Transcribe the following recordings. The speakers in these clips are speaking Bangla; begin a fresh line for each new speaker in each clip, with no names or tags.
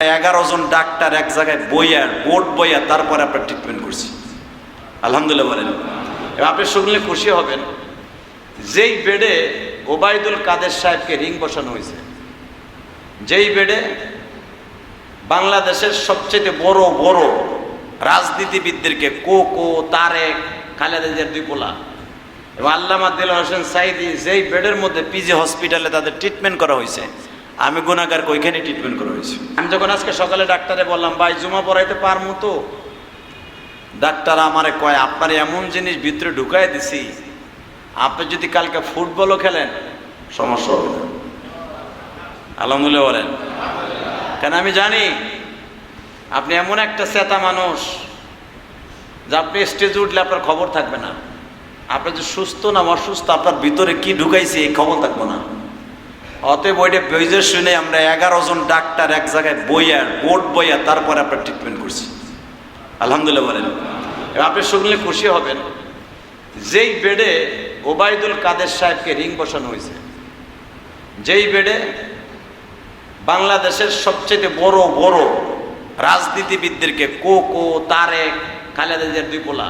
এগারো জন ডাক্তার এক জায়গায় বইয়া, বোর্ড বইয়া তারপরে আপনার ট্রিটমেন্ট করছি। আলহামদুলিল্লাহ বলেন। আপনি শুনলে খুশি হবেন, যেই বেডে ওবায়দুল কাদের সাহেবকে রিং বসানো হয়েছে, যেই বেডে বাংলাদেশের সবচেয়ে বড় বড় রাজনীতিবিদদেরকে কো কো, তারেক, খালেদা জিয়ার দুই পোলা, এবং আল্লামা দিল হোসেন সাইদি, যেই বেডের মধ্যে পিজি হসপিটালে তাদের ট্রিটমেন্ট করা হয়েছে আমি গুণাগারকে ওইখানে ট্রিটমেন্ট করা হয়েছে। আমি যখন আজকে সকালে ডাক্তারে বললাম, ভাই, জুমা পড়াইতে পারমু তো? ডাক্তার আমারে কয়, আপনার এমন জিনিস ভিতরে ঢুকাই দিছি, আপনি যদি কালকে ফুটবলও খেলেন, সমস্যা হবে না। আলহামদুলিল্লাহ বলেন। কেন, আমি জানি, আপনি এমন একটা চেতা মানুষ, যে আপনি স্টেজে উঠলে আপনার খবর থাকবে না। আপনি যে সুস্থ না অসুস্থ, আপনার ভিতরে কি ঢুকাইছে, এই খবর থাকব না। অতএব ওইটা বইজের শুনে আমরা এগারো জন ডাক্তার এক জায়গায় বইয়া, বোর্ড বইয়া তারপরে আপনার ট্রিটমেন্ট করছি। আলহামদুলিল্লাহ বলেন। আপনি শুনলে খুশি হবেন, যেই বেডে ওবায়দুল কাদের সাহেবকে রিং বসানো হয়েছে, যেই বেডে বাংলাদেশের সবচেয়ে বড় বড় রাজনীতিবিদদেরকে কো কো তারেক খালেদা জিয়ার দুই পোলা,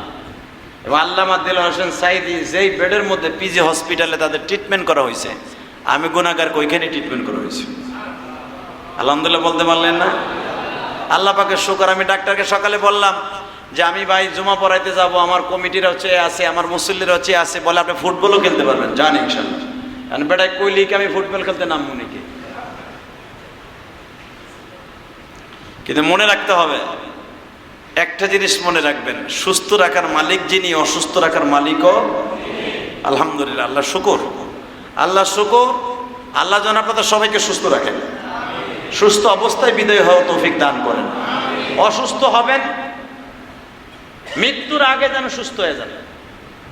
এবং আল্লামা দিল হোসেন সাইদি যেই বেডের মধ্যে পিজি হসপিটালে তাদের ট্রিটমেন্ট করা হয়েছে আমি গুণাগারকে ওইখানে ট্রিটমেন্ট করা হয়েছে। আলহামদুলিল্লাহ বলতে পারলেন না? আল্লাহ পাকে শুকর, আমি ডাক্তারকে সকালে বললাম যে আমি ভাই জমা পড়াইতে যাব, আমার কমিটির হচ্ছে আছে, আমার মুসল্লির হচ্ছে আছে, বলে আপনি ফুটবলও খেলতে পারবেন। জান ইনশাল্লাহ কারণ বেটায় কইলিকে আমি ফুটবল খেলতে নামবো নাকি? কিন্তু মনে রাখতে হবে, একটা জিনিস মনে রাখবেন, সুস্থ রাখার মালিক যিনি, অসুস্থ রাখার মালিকও আলহামদুলিল্লাহ আল্লাহ শুকর। আল্লাহ শুকর। আল্লাহ যেন আপনাদের সবাইকে সুস্থ রাখেন। সুস্থ অবস্থায় বিদায় হওয়া তৌফিক দান করেন। অসুস্থ হবেন, মৃত্যুর আগে যেন সুস্থ হয়ে যান।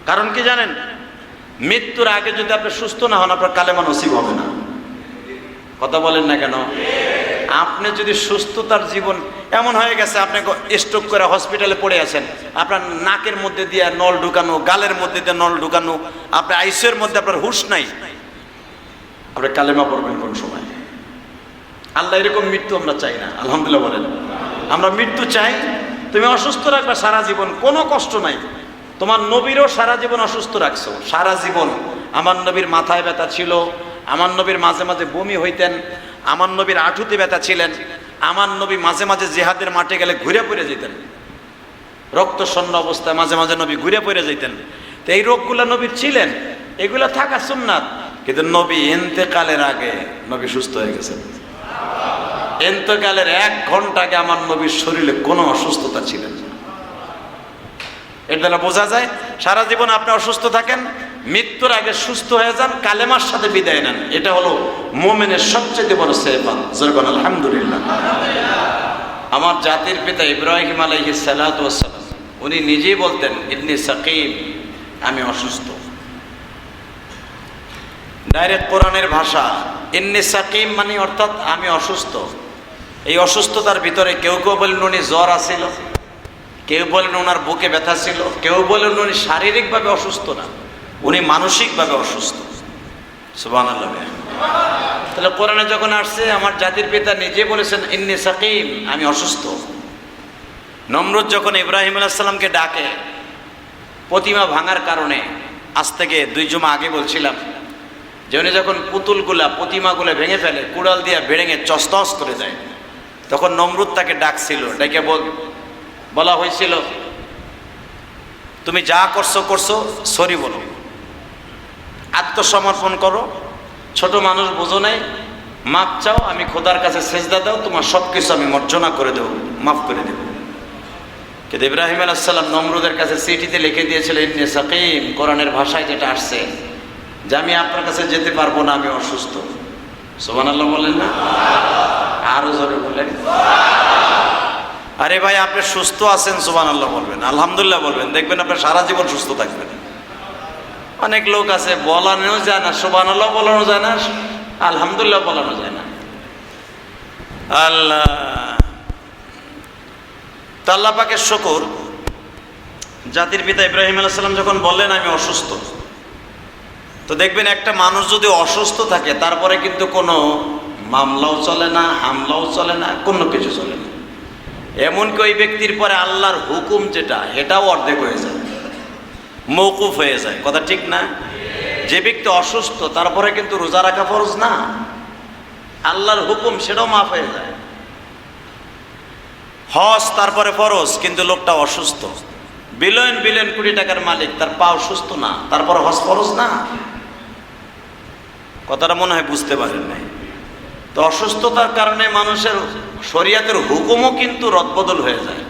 কারণ কি জানেন? মৃত্যুর আগে যদি আপনি সুস্থ না হন, আপনার কালেমা নসিব হবে না। কথা বলেন না কেন? আপনি যদি সুস্থতার জীবন এমন হয়ে গেছে, আপনি স্ট্রোক করে হসপিটালে পড়ে আছেন, আপনার নাকের মধ্যে দিয়ে নল ঢুকানো, গালের মধ্যে দিয়ে নল ঢুকানো, আপনার আইসিউর মধ্যে আপনার হুশ নাই আপনি কালেমা পড়বেন কোন সময়? আল্লাহ এরকম মৃত্যু আমরা চাই না, আলহামদুলিল্লাহ বলেন। আমরা মৃত্যু চাই, তুমি অসুস্থ রাখবে, সারা জীবন, কোনো কষ্ট নাই। তোমার নবীরও সারা জীবন অসুস্থ রাখছো, সারা জীবন। আমার নবীর মাথায় ব্যথা ছিল, আমার নবীর মাঝে মাঝে বমি হইতেন, আমার নবীর আঠুতে ব্যথা ছিলেন, আমার নবী মাঝে মাঝে জেহাদের মাঠে গেলে ঘুরে পড়ে যেতেন। শূন্য অবস্থায় মাঝে মাঝে নবী ঘুরে পড়ে যেতেন। তো এই রোগগুলো নবীর ছিলেন, এগুলো থাকা সুন্নাত। কিন্তু নবী এন্তেকালের আগে নবী সুস্থ হয়ে গেছেন। এন্তকালের এক ঘণ্টা আগে আমার নবীর শরীরে কোনো অসুস্থতা ছিলেন এর দ্বারা বোঝা যায়, সারা জীবন আপনি অসুস্থ থাকেন, মৃত্যুর আগে সুস্থ হয়ে যান, কালেমার সাথে বিদায় নেন। এটা হলো মোমেনের সবচেয়ে বড় সেবান জরগন আলহামদুলিল্লাহ। আমার জাতির পিতা ইব্রাহিম আলহি সালাম, উনি নিজেই বলতেন ইবনি সাকিব আমি অসুস্থ। ডাইরেক্ট কোরআনের ভাষা। ইন্নি সাকিম মানে অর্থাৎ আমি অসুস্থ। এই অসুস্থতার ভিতরে কেউ কেউ বলেন উনি জ্বর আসিল কেউ বলেন ওনার বুকে ব্যথা ছিল, কেউ বলেন উনি শারীরিকভাবে অসুস্থ না, উনি মানসিকভাবে অসুস্থ। সুবান তাহলে কোরআনে যখন আসছে, আমার জাতির পিতা নিজে বলেছেন, ইন্নি সাকিম, আমি অসুস্থ। নমরুদ যখন ইব্রাহিম আলাইসাল্লামকে ডাকে, প্রতিমা ভাঙার কারণে, আজ থেকে দুই জমা আগে বলছিলাম যে উনি যখন পুতুলগুলা, প্রতিমাগুলো ভেঙে ফেলে, কুড়াল দিয়ে ভেঙে চস্তস করে দেয়, তখন নমরুদ তাকে ডাকছিল, ডেকে বল, বলা হয়েছিল, তুমি যা করছ করছ, সরি বলো। আত্মসমর্পণ করো, ছোট মানুষ বোঝো নাই, মাপ চাও, আমি খোদার কাছে সেজদা দাও, তোমার সব কিছু আমি মর্জনা করে দেবো, মাফ করে দেবো। কিন্তু ইব্রাহিম আলাহাল্লাম নমরুদের কাছে চিঠিতে লিখে দিয়েছিল, ইবনে সাকিম, কোরআনের ভাষায় যেটা আসছে যে আমি আপনার কাছে যেতে পারব না, আমি অসুস্থ। সোমান আল্লাহ বলেন না? আরও জোরে বলেন। আরে ভাই, আপনি সুস্থ আছেন সোমান আল্লাহ বলবেন। আলহামদুলিল্লাহ বলবেন। দেখবেন আপনার সারা জীবন সুস্থ থাকবেন। অনেক লোক আছে বলানো যায় না সোবান আল্লাহ বলানো যায় না, আলহামদুলিল্লাহ বলানো যায় না। আল্লাহ। তো আল্লাহ শকর। জাতির পিতা ইব্রাহিম আলাইসাল্লাম যখন বললেন, আমি অসুস্থ। তো দেখবেন একটা মানুষ যদি অসুস্থ থাকে, তারপরে কিন্তু কোনো মামলাও চলে না, হামলাও চলে না, কোনো কিছু চলে না। এমনকি ওই ব্যক্তির পরে আল্লাহর হুকুম যেটা এটাও অর্ধেক হয়ে যায় মৌকুফ হয়ে যায়। কথা ঠিক না? যে ব্যক্তি অসুস্থ, তারপরে কিন্তু রোজা রাখা ফরজ না। আল্লাহর হুকুম, সেটাও মাফ হয়ে যায়। হজ তারপরে ফরজ, কিন্তু লোকটা অসুস্থ। বিলিয়ন বিলিয়ন কোটি টাকার মালিক, তার পা অসুস্থ না, তারপর হজ ফরজ না। কথাটা মনে হয় বুঝতে পারেন নাই। তো অসুস্থতার কারণে মানুষের শরীয়তের হুকুমও কিন্তু রদবদল হয়ে যায়।